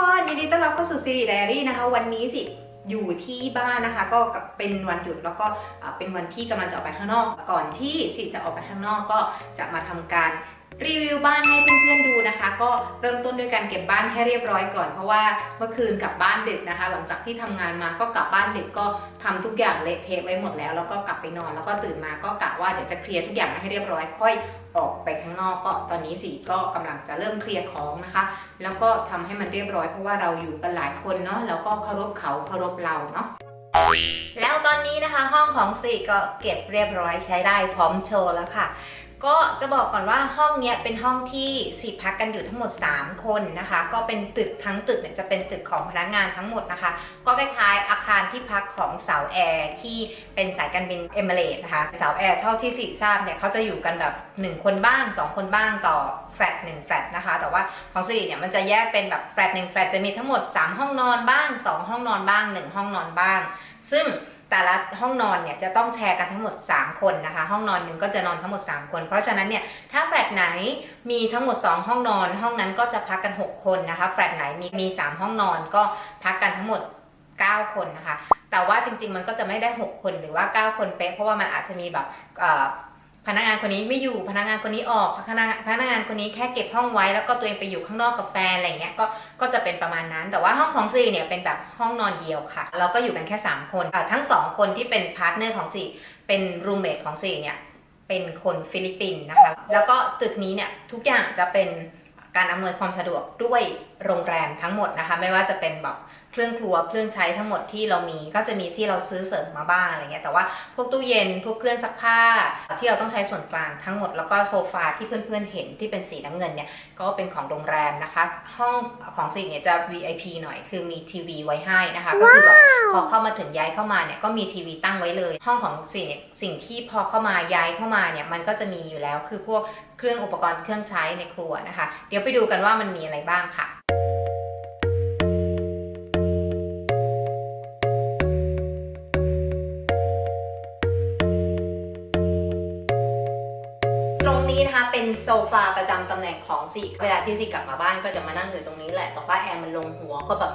คนยินดีต้อนรับเข้าสู่ซีรีส์ไดอารี่นะคะ วันนี้สิอยู่ที่บ้านนะคะ ก็เป็นวันหยุดแล้วก็เป็นวันที่กำลังจะออกไปข้างนอก ก่อนที่สิจะออกไปข้างนอกก็จะมาทำการรีวิวบ้านให้เพื่อนๆดูนะ ก็เริ่มต้นด้วยการเก็บบ้านให้เรียบร้อยก่อน เพราะว่าเมื่อคืนกลับบ้านดึกนะคะ หลังจากที่ทำงานมาก็กลับบ้านดึกก็ทำทุกอย่างเละเทะไว้หมดแล้ว แล้วก็กลับไปนอนแล้วก็ตื่นมาก็กะว่าเดี๋ยวจะเคลียร์ทุกอย่างให้เรียบร้อยค่อยออกไปข้างนอกก็ตอนนี้สิก็กำลังจะเริ่มเคลียร์ของนะคะ แล้วก็ทำให้มันเรียบร้อยเพราะว่าเราอยู่กันหลายคนเนาะแล้วก็เคารพเขาเคารพเราเนาะแล้วตอนนี้นะคะห้องของสีก็เก็บเรียบร้อยใช้ได้พร้อมโชว์แล้วค่ะ ก็จะบอกก่อนว่าห้องนี้เป็นห้องที่สี่พักกันอยู่ทั้งหมด 3 คนนะคะ ก็เป็นตึกทั้งตึกเนี่ยจะเป็นตึกของพนักงานทั้งหมดนะคะ ก็คล้ายๆอาคารที่พักของเสาแอร์ที่เป็นสายการบินเอมิเรตนะคะเสาแอร์เท่าที่สิทราบเนี่ยเขาจะอยู่กันแบบ 1 คนบ้าง 2 คนบ้างต่อแฟลตหนึ่งแฟลตนะคะ แต่ว่าของสิริเนี่ยมันจะแยกเป็นแบบแฟลตหนึ่งแฟลตจะมีทั้งหมด 3 ห้องนอนบ้าง 2 ห้องนอนบ้าง 1 ห้องนอนบ้าง ซึ่ง แต่ละห้องนอนเนี่ยจะต้องแชร์กันทั้งหมด 3 คนนะคะ ห้องนอนหนึ่งก็จะนอนทั้งหมด 3 คน เพราะฉะนั้นเนี่ยถ้าแฟลตไหนมีทั้งหมด 2 ห้องนอน ห้องนั้นก็จะพักกัน 6 คนนะคะแฟลตไหนมีมี 3 ห้องนอนก็พักกันทั้งหมด 9 คนนะคะ แต่ว่าจริงๆมันก็จะไม่ได้ 6 คนหรือว่า 9 คนเป๊ะเพราะว่ามันอาจจะมีแบบ พนักงานคนนี้ไม่อยู่พนักงานคนนี้ออกพนักงานพนักงานคนนี้แค่เก็บห้องไว้ แล้วก็ตัวเองไปอยู่ข้างนอกกับแฟนอะไรเงี้ยก็ก็จะเป็นประมาณนั้น แต่ว่าห้องของซีเนี่ยเป็นแบบห้องนอนเดียวค่ะเราก็อยู่กันแค่ 3 คนทั้ง 2 คนที่เป็นพาร์ทเนอร์ของซีเป็นรูมเมทของซีเนี่ยเป็นคนฟิลิปปินส์นะคะแล้วก็ตึกนี้เนี่ยทุกอย่างจะเป็นการอำนวยความสะดวกด้วยโรงแรมทั้งหมดนะคะ ไม่ว่าจะเป็นแบบ เครื่องครัวเครื่องใช้ทั้งหมดที่เรามีก็จะมีที่เราซื้อเสริมมาบ้างอะไรเงี้ยแต่ว่าพวกตู้เย็นพวกเครื่องซักผ้า ที่เราต้องใช้ส่วนกลางทั้งหมดแล้วก็โซฟาที่เพื่อนๆเห็นที่เป็นสีน้ำเงินเนี่ยก็เป็นของโรงแรมนะคะ ห้องของสิเนี่ยจะ VIP หน่อยคือมีทีวีไว้ให้นะคะก็คือแบบพอเข้ามาถึงย้ายเข้ามาเนี่ยก็มีทีวีตั้งไว้เลย ห้องของสิเนี่ยสิ่งที่พอเข้ามาย้ายเข้ามาเนี่ยมันก็จะมีอยู่แล้วคือพวกเครื่องอุปกรณ์เครื่องใช้ในครัวนะคะ เดี๋ยวไปดูกันว่ามันมีอะไรบ้างค่ะ เป็นโซฟาประจำตำแหน่งของสิเวลาที่สิกลับมาบ้านก็จะมานั่งอยู่ตรงนี้แหละแต่ว่าแอร์มันลงหัวก็แบบ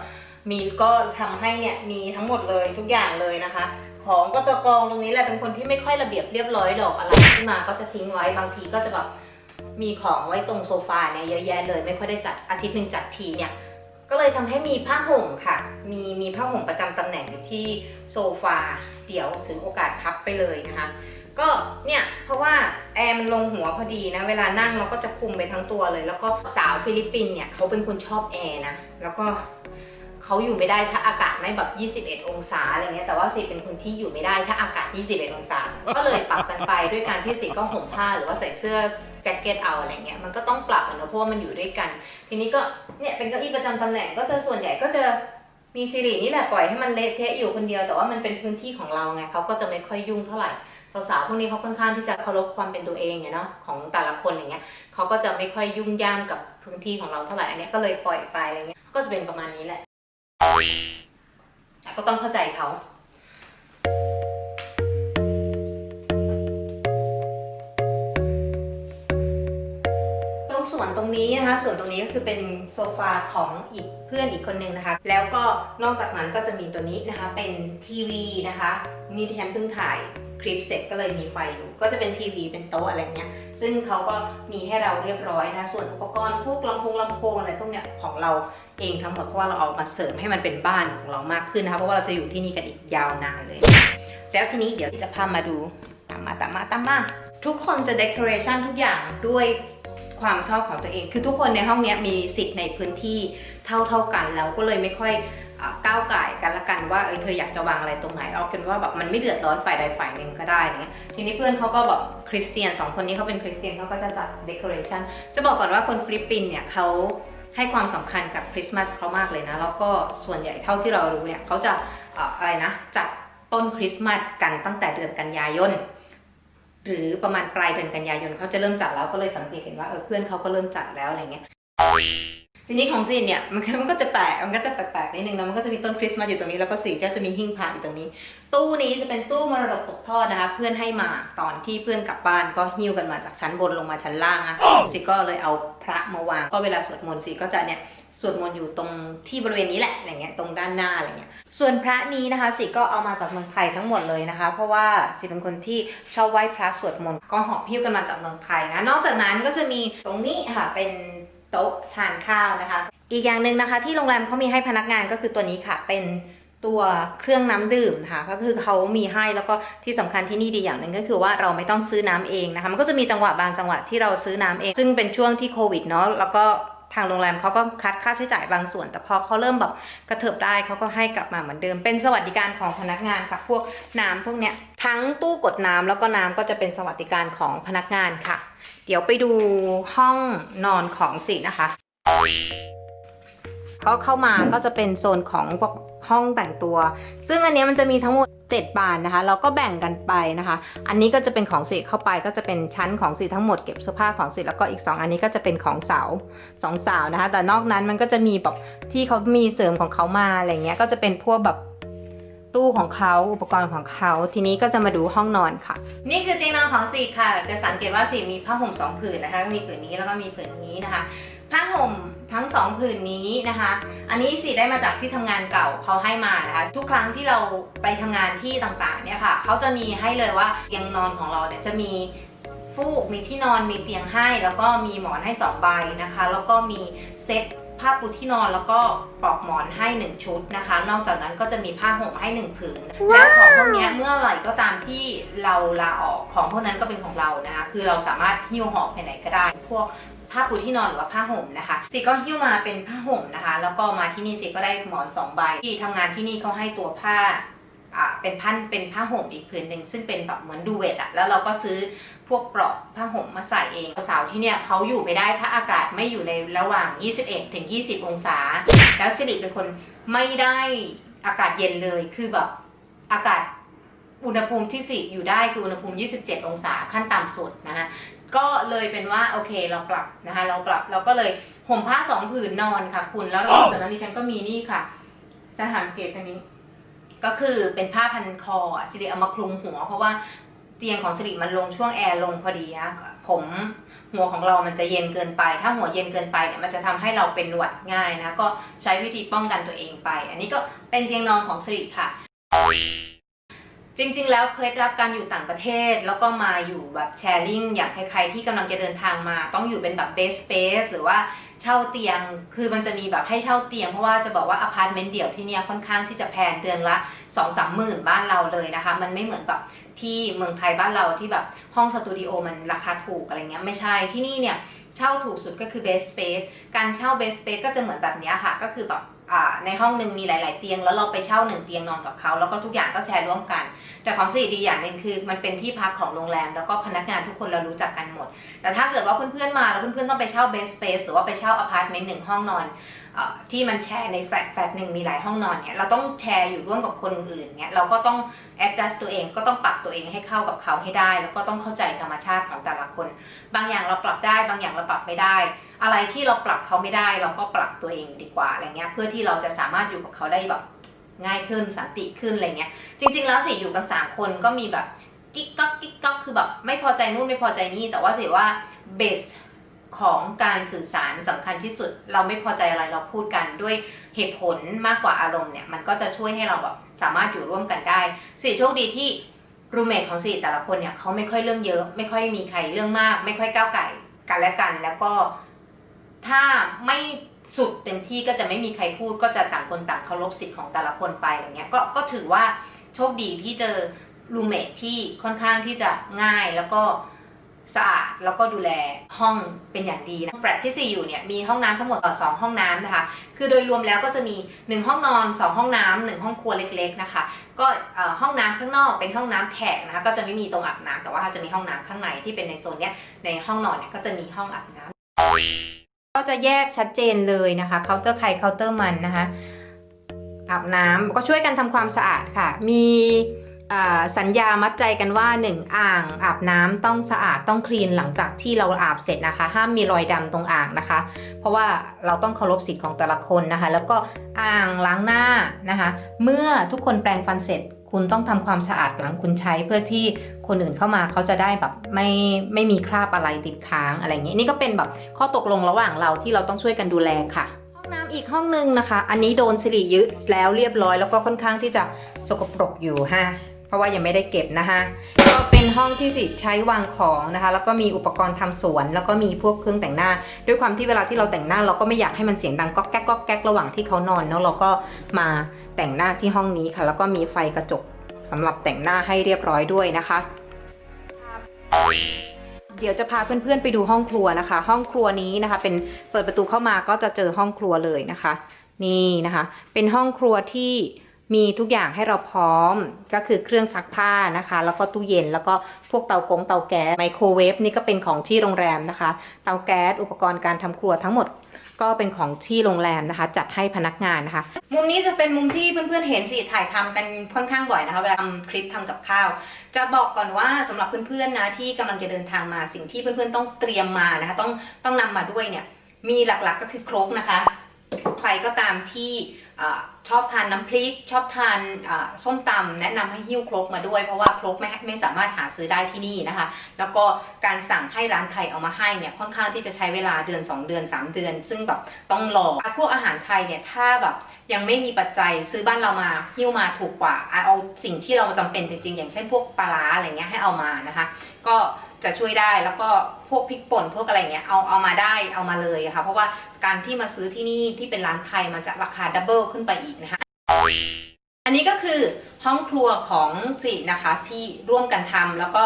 มีก็ทำให้เนี่ยมีทั้งหมดเลยทุกอย่างเลยนะคะ ของก็จะกองตรงนี้แหละเป็นคนที่ไม่ค่อยระเบียบเรียบร้อยดอกอะไรที่มาก็จะทิ้งไว้บางทีก็จะแบบมีของไว้ตรงโซฟาเนี่ยเยอะแยะเลยไม่ค่อยได้จัดอาทิตย์หนึ่งจัดทีเนี่ยก็เลยทำให้มีผ้าห่มค่ะ มีมีผ้าห่มประจำตำแหน่งอยู่ที่โซฟา เดี๋ยวถึงโอกาสพับไปเลยนะคะ ก็เนี่ยเพราะว่าแอร์มันลงหัวพอดีนะ เวลานั่งเราก็จะคุมไปทั้งตัวเลย แล้วก็สาวฟิลิปปินเนี่ยเขาเป็นคนชอบแอร์นะ แล้วก็เขาอยู่ไม่ได้ถ้าอากาศไม่แบบ 21 องศาอะไรเงี้ย แต่ว่าสิเป็นคนที่อยู่ไม่ได้ถ้าอากาศ 21 องศา ก็เลยปรับกันไปด้วยการที่สิก็ห่มผ้าหรือว่าใส่เสื้อแจ็คเก็ตเอาอะไรเงี้ย มันก็ต้องปรับเนะเพราะว่ามันอยู่ด้วยกัน ทีนี้ก็เนี่ยเป็นเก้าอี้ประจำตำแหน่งก็จะส่วนใหญ่ก็จะมีสิรินี่แหละปล่อยให้มันเละเทะอยู่คนเดียว แต่ว่ามันเป็นพื้นที่ของเราไงเขาก็จะไม่ค่อยยุ่งเท่าไหร่ สาวๆพวกนี้เขาค่อนข้างที่จะเคารพความเป็นตัวเองไงเนาะของแต่ละคนอย่างเงี้ยเขาก็จะไม่ค่อยยุ่งย่ามกับพื้นที่ของเราเท่าไหร่อันเนี้ยก็เลยปล่อยไปอะไรเงี้ยก็จะเป็นประมาณนี้แหละก็ต้องเข้าใจเขาตรงส่วนตรงนี้นะคะ ส่วนตรงนี้ก็คือเป็นโซฟาของอีกเพื่อนอีกคนนึงนะคะ แล้วก็นอกจากนั้นก็จะมีตัวนี้นะคะ เป็นทีวีนะคะ นี่ที่ฉันเพิ่งถ่าย คลิปเสร็จก็เลยมีไฟอยู่ ก็จะเป็นทีวีเป็นโต๊ะอะไรเงี้ย ซึ่งเขาก็มีให้เราเรียบร้อยนะ ส่วนอุปกรณ์พวกลำโพงลำโพงอะไรพวกเนี้ยของเราเองทั้งหมดเพราะว่าเราเอามาเสริมให้มันเป็นบ้านของเรามากขึ้นนะคะเพราะว่าเราจะอยู่ที่นี่กันอีกยาวนานเลย แล้วทีนี้เดี๋ยวจะพามาดูตามมาตามมาตามมาทุกคนจะเด o r a t i o n ทุกอย่างด้วยความชอบของตัวเอง คือทุกคนในห้องเนี้ยมีสิทธิ์ในพื้นที่เท่าเท่าๆกันแล้วก็เลยไม่ค่อย ก้าวไก่กันละกันว่าเออเธออยากจะวางอะไรตรงไหนเอาเป็นว่าแบบมันไม่เดือดร้อนฝ่ายใดฝ่ายหนึ่งก็ได้อะไรเงี้ยทีนี้เพื่อนเขาก็แบบคริสเตียนสองคนนี้เขาเป็นคริสเตียนเขาก็จะจัดเด o r a t i o n จะบอกก่อนว่าคนฟิลิปปินส์เนี่ยเขาให้ความสำคัญกับคริสต์มาสเขามากเลยนะ แล้วก็ส่วนใหญ่เท่าที่เรารู้เนี่ยเขาจะอะไรนะจัดต้นคริสต์มาสกันตั้งแต่เดือนกันยายนหรือประมาณปลายเดือนกันยายนเขาจะเริ่มจัดแล้วก็เลยสังเกตเห็นว่าเออเพื่อนเขาก็เริ่มจัดแล้วอะไรเงี้ย ทีนี้ของซีนเนี่ยมันก็มันก็จะแปลกมันก็จะแปลกๆนิดนึงนะมันก็จะมีต้นคริสต์มาสอยู่ตรงนี้แล้วก็สีก็จะมีหิ้งพระอยู่ตรงนี้ ตู้นี้จะเป็นตู้มรดกตกทอดนะคะ เพื่อนให้มาตอนที่เพื่อนกลับบ้านก็หิ้วกันมาจากชั้นบนลงมาชั้นล่างนะสิก็เลยเอาพระมาวางก็เวลาสวดมนต์สิก็จะเนี่ยสวดมนต์อยู่ตรงที่บริเวณนี้แหละอะไรเงี้ยตรงด้านหน้าอะไรเงี้ยส่วนพระนี้นะคะสิก็เอามาจากเมืองไทยทั้งหมดเลยนะคะ เพราะว่าสิเป็นคนที่ชอบไหว้พระสวดมนต์ก็หอบพิ้วกันมาจากเมืองไทยนะนอกจากนั้นก็จะมีตรงนี้ค่ะเป็น โต๊ะทานข้าวนะคะ อีกอย่างหนึ่งนะคะ ที่โรงแรมเขามีให้พนักงานก็คือตัวนี้ค่ะ เป็นตัวเครื่องน้ำดื่มค่ะก็คือเขามีให้แล้วก็ที่สำคัญที่นี่ดีอย่างหนึ่งก็คือว่าเราไม่ต้องซื้อน้ำเองนะคะมันก็จะมีจังหวะบางจังหวะที่เราซื้อน้ำเอง ซึ่งเป็นช่วงที่โควิดเนาะแล้วก็ทางโรงแรมเขาก็คัดค่าใช้จ่ายบางส่วน แต่พอเขาเริ่มแบบกระเถิบได้เขาก็ให้กลับมาเหมือนเดิม เป็นสวัสดิการของพนักงานค่ะพวกน้ำพวกเนี้ยทั้งตู้กดน้ำแล้วก็น้ำก็จะเป็นสวัสดิการของพนักงานค่ะ เดี๋ยวไปดูห้องนอนของสินะคะ ก็เข้ามาก็จะเป็นโซนของห้องแต่งตัว ซึ่งอันนี้มันจะมีทั้งหมด 7 บานนะคะ เราก็แบ่งกันไปนะคะ อันนี้ก็จะเป็นของสีเข้าไปก็จะเป็นชั้นของสีทั้งหมดเก็บเสื้อผ้าของสีแล้วก็อีก 2 อันนี้ก็จะเป็นของสาวสองสาวนะคะ แต่นอกนั้นมันก็จะมีแบบที่เขามีเสริมของเขามาอะไรเงี้ย ก็จะเป็นพวกแบบ ตู้ของเขาอุปกรณ์ของเขา ทีนี้ก็จะมาดูห้องนอนค่ะ นี่คือเตียงนอนของสีค่ะ จะสังเกตว่าสีมีผ้าห่มสองผืนนะคะมีผืนนี้แล้วก็มีผืนนี้นะคะผ้าห่มทั้งสองผืนนี้นะคะ อันนี้สิได้มาจากที่ทำงานเก่าเขาให้มานะคะ ทุกครั้งที่เราไปทำงานที่ต่างๆเนี่ยค่ะเขาจะมีให้เลยว่าเตียงนอนของเราเนี่ยจะมีฟูกมีที่นอนมีเตียงให้ แล้วก็มีหมอนให้สองใบนะคะ แล้วก็มีเซ็ต ผ้าปูที่นอนแล้วก็ปลอกหมอนให้หนึ่งชุดนะคะ นอกจากนั้นก็จะมีผ้าห่มให้หนึ่งผืน แล้วของพวกเนี้ยเมื่อไหร่ก็ตามที่เราลาออกของพวกนั้นก็เป็นของเรานะคะ คือเราสามารถหิ้วห่อไปไหนก็ได้ พวกผ้าปูที่นอนหรือว่าผ้าห่มนะคะสิก็หิ้วมาเป็นผ้าห่มนะคะ แล้วก็มาที่นี่สิก็ได้หมอนสองใบที่ทำงานที่นี่เขาให้ตัวผ้าอ่า เป็นพันเป็นผ้าห่มอีกผืนหนึ่งซึ่งเป็นแบบเหมือนดูเวทอะแล้วเราก็ซื้อพวกปลอกผ้าห่มมาใส่เองสาวที่เนี่ยเขาอยู่ไม่ได้ถ้าอากาศไม่อยู่ในระหว่าง 21ถึง20 องศา แล้วสิริเป็นคนไม่ได้อากาศเย็นเลยคือแบบอากาศอุณหภูมิที่สิอยู่ได้คืออุณหภูมิ 27 องศาขั้นต่ำสุดนะคะก็เลยเป็นว่าโอเคเราปรับนะคะเราปรับเราก็เลยห่มผ้าสองผืนนอนค่ะ คุณแล้วนอกจากนั้นดิฉันก็มีนี่ค่ะจะหางเกตอันนี้ ก็คือเป็นผ้าพันคอสิริเอามาคลุมหัว เพราะว่าเตียงของสิริมันลงช่วงแอร์ลงพอดีนะผมหัวของเรามันจะเย็นเกินไป ถ้าหัวเย็นเกินไปเนี่ยมันจะทำให้เราเป็นหวัดง่ายนะ ก็ใช้วิธีป้องกันตัวเองไป อันนี้ก็เป็นเตียงนอนของสิริค่ะ จริง ๆ แล้วเคล็ดลับการอยู่ต่างประเทศ แล้วก็มาอยู่แบบแชร์ลิงอย่างใครๆที่กำลังจะเดินทางมา ต้องอยู่เป็นแบบเบสเ a สหรือว่าเช่าเตียง คือมันจะมีแบบให้เช่าเตียง เพราะว่าจะบอกว่าอพาร์ตเมนต์เดี่ยวที่เนี่ยค่อนข้างที่จะแพงเดือนละ2องสามหมื่นบ้านเราเลยนะคะ มันไม่เหมือนแบบที่เมืองไทยบ้านเราที่แบบห้องสตูดิโอมันราคาถูกอะไรเงี้ยไม่ใช่ที่นี่เนี่ย เช่าถูกสุดก็คือเบสเ a สการเช่าเบสเ a สก็จะเหมือนแบบนี้ค่ะ ก็คือแบบในห้องหนึ่งมีหลาย ๆ เตียง แล้วเราไปเช่าหนึ่งเตียงนอนกับเขา แล้วก็ทุกอย่างก็แชร์ร่วมกัน แต่ของสิริดีอย่างหนึ่งคือมันเป็นที่พักของโรงแรม แล้วก็พนักงานทุกคนเรารู้จักกันหมด แต่ถ้าเกิดว่าเพื่อน ๆ มาแล้วเพื่อน ๆ ต้องไปเช่าเบสเ a สหรือว่าไปเช่าอพาร์ตเมนต์หนึ่งห้องนอน ที่มันแชร์ในแฟลตแฟลตหนึ่งมีหลายห้องนอนเนี่ยเราต้องแชร์อยู่ร่วมกับคนอื่นเนี่ยเราก็ต้อง adjust ตัวเองก็ต้องปรับตัวเองให้เข้ากับเขาให้ได้ แล้วก็ต้องเข้าใจธรรมชาติของแต่ละคน บางอย่างเราปรับได้ บางอย่างเราปรับไม่ได้ อะไรที่เราปรับเขาไม่ได้ เราก็ปรับตัวเองดีกว่าอะไรเงี้ยเพื่อที่เราจะสามารถอยู่กับเขาได้แบบง่ายขึ้นสันติขึ้นอะไรเงี้ยจริง ๆ แล้วสิอยู่กันสามคนก็มีแบบกิ๊กก๊อกกิ๊กก๊อกคือแบบไม่พอใจนู่นไม่พอใจนี่แต่ว่าสิว่าเบส ของการสื่อสารสำคัญที่สุด เราไม่พอใจอะไรเราพูดกันด้วยเหตุผลมากกว่าอารมณ์เนี่ยมันก็จะช่วยให้เราแบบสามารถอยู่ร่วมกันได้สิโชคดีที่รูเมทของสิแต่ละคนเนี่ยเขาไม่ค่อยเรื่องเยอะ ไม่ค่อยมีใครเรื่องมาก ไม่ค่อยก้าวไก่กันและกัน แล้วก็ถ้าไม่สุดเต็มที่ก็จะไม่มีใครพูดก็จะต่างคนต่างเคารพสิทธิ์ของแต่ละคนไปอย่างเงี้ยก็ก็ถือว่าโชคดีที่เจอรูเมทที่ค่อนข้างที่จะง่ายแล้วก็ สะอาดแล้วก็ดูแลห้องเป็นอย่างดีนะแฟลตที่ 4 อยู่เนี่ยมีห้องน้ำทั้งหมดสองห้องน้ำนะคะ คือโดยรวมแล้วก็จะมี 1 ห้องนอน 2 ห้องน้ำหนึ่งห้องครัวเล็กๆนะคะ ก็ห้องน้ำข้างนอกเป็นห้องน้ำแขกนะคะก็จะไม่มีตรงอาบน้ำแต่ว่าจะมีห้องน้ำข้างในที่เป็นในโซนเนี้ยในห้องนอนเนี่ยก็จะมีห้องอาบน้ำก็จะแยกชัดเจนเลยนะคะเคาน์เตอร์ใครเคาน์เตอร์มันนะคะอาบน้ำก็ช่วยกันทำความสะอาดค่ะ มี สัญญามัดใจกันว่า 1 อ่างอาบน้ำต้องสะอาดต้องคลีนหลังจากที่เราอาบเสร็จนะคะ ห้ามมีรอยดำตรงอ่างนะคะ เพราะว่าเราต้องเคารพสิทธิ์ของแต่ละคนนะคะ แล้วก็อ่างล้างหน้านะคะ เมื่อทุกคนแปรงฟันเสร็จ คุณต้องทำความสะอาดหลังคุณใช้เพื่อที่คนอื่นเข้ามาเขาจะได้แบบไม่ไม่มีคราบอะไรติดค้างอะไรอย่างนี้นี่ก็เป็นแบบข้อตกลงระหว่างเราที่เราต้องช่วยกันดูแลค่ะห้องห้องน้ำอีกห้องหนึ่งนะคะ อันนี้โดนสิริยึดแล้วเรียบร้อยแล้วก็ค่อนข้างที่จะสกปรกอยู่ฮะ ราะว่ายังไม่ได้เก็บนะคะ ก็เป็นห้องที่สิใช้วางของนะคะ แล้วก็มีอุปกรณ์ทำสวน แล้วก็มีพวกเครื่องแต่งหน้า ด้วยความที่เวลาที่เราแต่งหน้าเราก็ไม่อยากให้มันเสียงดังก๊อกแก๊กก๊อกแก๊กระหว่างที่เขานอนเนาะเราก็มาแต่งหน้าที่ห้องนี้ค่ะ แล้วก็มีไฟกระจกสำหรับแต่งหน้าให้เรียบร้อยด้วยนะคะเดี๋ยวจะพาเพื่อนๆไปดูห้องครัวนะคะ ห้องครัวนี้นะคะ เป็นเปิดประตูเข้ามาก็จะเจอห้องครัวเลยนะคะ นี่นะคะ เป็นห้องครัวที่ มีทุกอย่างให้เราพร้อมก็คือเครื่องซักผ้านะคะ แล้วก็ตู้เย็นแล้วก็พวกเตากงเตาแก๊สไมโครเวฟนี่ก็เป็นของที่โรงแรมนะคะ เตาแก๊สอุปกรณ์การทำครัวทั้งหมดก็เป็นของที่โรงแรมนะคะ จัดให้พนักงานนะคะ มุมนี้จะเป็นมุมที่เพื่อนๆเห็นสิถ่ายทำกันค่อนข้างบ่อยนะคะเวลาทำคลิปทำกับข้าว จะบอกก่อนว่าสำหรับเพื่อนๆนะที่กำลังจะเดินทางมาสิ่งที่เพื่อนๆต้องเตรียมมานะคะ ต้องต้องนำมาด้วยเนี่ยมีหลักๆก็คือครกนะคะ ใครก็ตามที่ชอบทานน้ำพริก ชอบทานส้มตำแนะนำให้หิ้วครกมาด้วย เพราะว่าครกไม่ไม่สามารถหาซื้อได้ที่นี่นะคะ แล้วก็การสั่งให้ร้านไทยเอามาให้เนี่ยค่อนข้างที่จะใช้เวลาเดือน 2 เดือน 3 เดือน ซึ่งแบบต้องรอพวกอาหารไทยเนี่ยถ้าแบบยังไม่มีปัจจัยซื้อบ้านเรามาหิ้วมาถูกกว่าเอาสิ่งที่เราจำเป็นจริงๆ อย่างเช่นพวกปลาอะไรเงี้ยให้เอามานะคะ ก็ จะช่วยได้แล้วก็พวกพริกป่นพวกอะไรเงี้ยเอาเอามาได้เอามาเลยค่ะ เพราะว่าการที่มาซื้อที่นี่ที่เป็นร้านไทยมันจะราคาดับเบิลขึ้นไปอีกนะคะอันนี้ก็คือห้องครัวของสินะคะที่ร่วมกันทำแล้วก็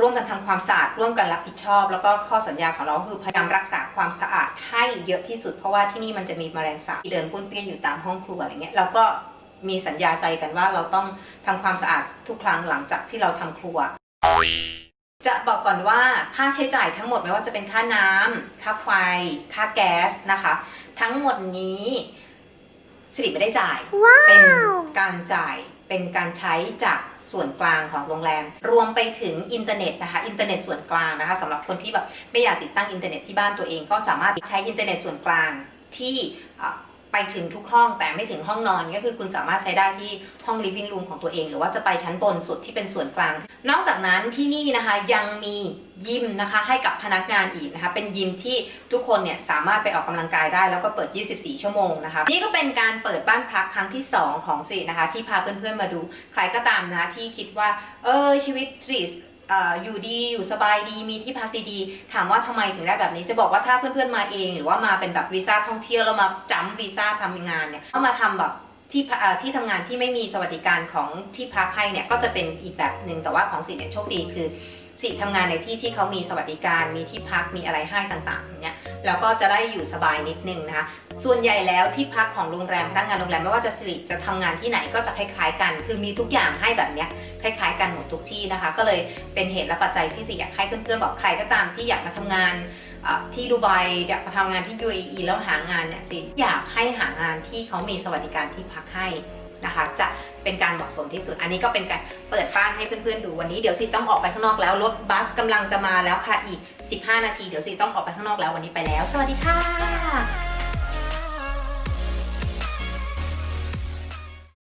ร่วมกันทำความสะอาดร่วมกันรับผิดชอบ แล้วก็ข้อสัญญาของเราคือพยายามรักษาความสะอาดให้เยอะที่สุด เพราะว่าที่นี่มันจะมีแมลงสาบเดินป้นเปี้ยนอยู่ตามห้องครัวอะไรเงี้ยเราก็มีสัญญาใจกันว่าเราต้องทำความสะอาดทุกครั้งหลังจากที่เราทำครัว จะบอกก่อนว่าค่าใช้จ่ายทั้งหมดไม่ว่าจะเป็นค่าน้ำค่าไฟ ค่าแก๊สนะคะ ทั้งหมดนี้สิริไม่ได้จ่ายเป็นการจ่ายเป็นการใช้จากส่วนกลางของโรงแรม รวมไปถึงอินเทอร์เน็ตนะคะ อินเทอร์เน็ตส่วนกลางนะคะสำหรับคนที่แบบไม่อยากติดตั้งอินเทอร์เน็ตที่บ้านตัวเองก็สามารถใช้อินเทอร์เน็ตส่วนกลางที่อะ ไปถึงทุกห้องแต่ไม่ถึงห้องนอนก็คือคุณสามารถใช้ได้ที่ห้อง living room ของตัวเอง หรือว่าจะไปชั้นบนสุดที่เป็นส่วนกลาง นอกจากนั้นที่นี่นะคะยังมียิมนะคะให้กับพนักงานอีกนะคะ เป็นยิมที่ทุกคนเนี่ยสามารถไปออกกำลังกายได้แล้วก็เปิด 24 ชั่วโมงนะคะ นี่ก็เป็นการเปิดบ้านพักครั้งที่ 2 ของสินะคะ ที่พาเพื่อนๆมาดู ใครก็ตามนะที่คิดว่า เออชีวิตสิเอ่ อยู่ดีอยู่สบายดีมีที่พักดีๆถามว่าทำไมถึงได้แบบนี้จะบอกว่าถ้าเพื่อนๆมาเอง หรือว่ามาเป็นแบบวีซ่าท่องเที่ยวแล้วมาจำวีซ่าทำงานเนี่ยก็มาทำแบบที่ที่ทำงานที่ไม่มีสวัสดิการของที่พักให้เนี่ยก็จะเป็นอีกแบบหนึ่งแต่ว่าของสิเนี่ยโชคดีคือ สิทำงานในที่ที่เขามีสวัสดิการ มีที่พักมีอะไรให้ต่างๆอย่างเงี้ยแล้วก็จะได้อยู่สบายนิดนึงนะคะส่วนใหญ่แล้วที่พักของโรงแรมพนักงานโรงแรมไม่ว่าจะสิริจะทำงานที่ไหนก็จะคล้ายๆ กัน คือมีทุกอย่างให้แบบเนี้ยคล้ายๆ กันหมดทุกที่นะคะ ก็เลยเป็นเหตุและปัจจัยที่สิอยากให้เพื่อนๆบอกใครก็ตามที่อยากมาทำงานที่ดูไบอยากมาทำงานที่ UAE แล้วหางานเนี่ยสิอยากให้หางานที่เขามีสวัสดิการที่พักให้ นะคะ จะเป็นการเหมาะสมที่สุด อันนี้ก็เป็นการเปิดบ้านให้เพื่อนๆดูวันนี้เดี๋ยวซีต้องออกไปข้างนอกแล้วรถบัสกำลังจะมาแล้วค่ะอีก 15 นาทีเดี๋ยวซีต้องออกไปข้างนอกแล้ววันนี้ไปแล้ว สวัสดีค่ะ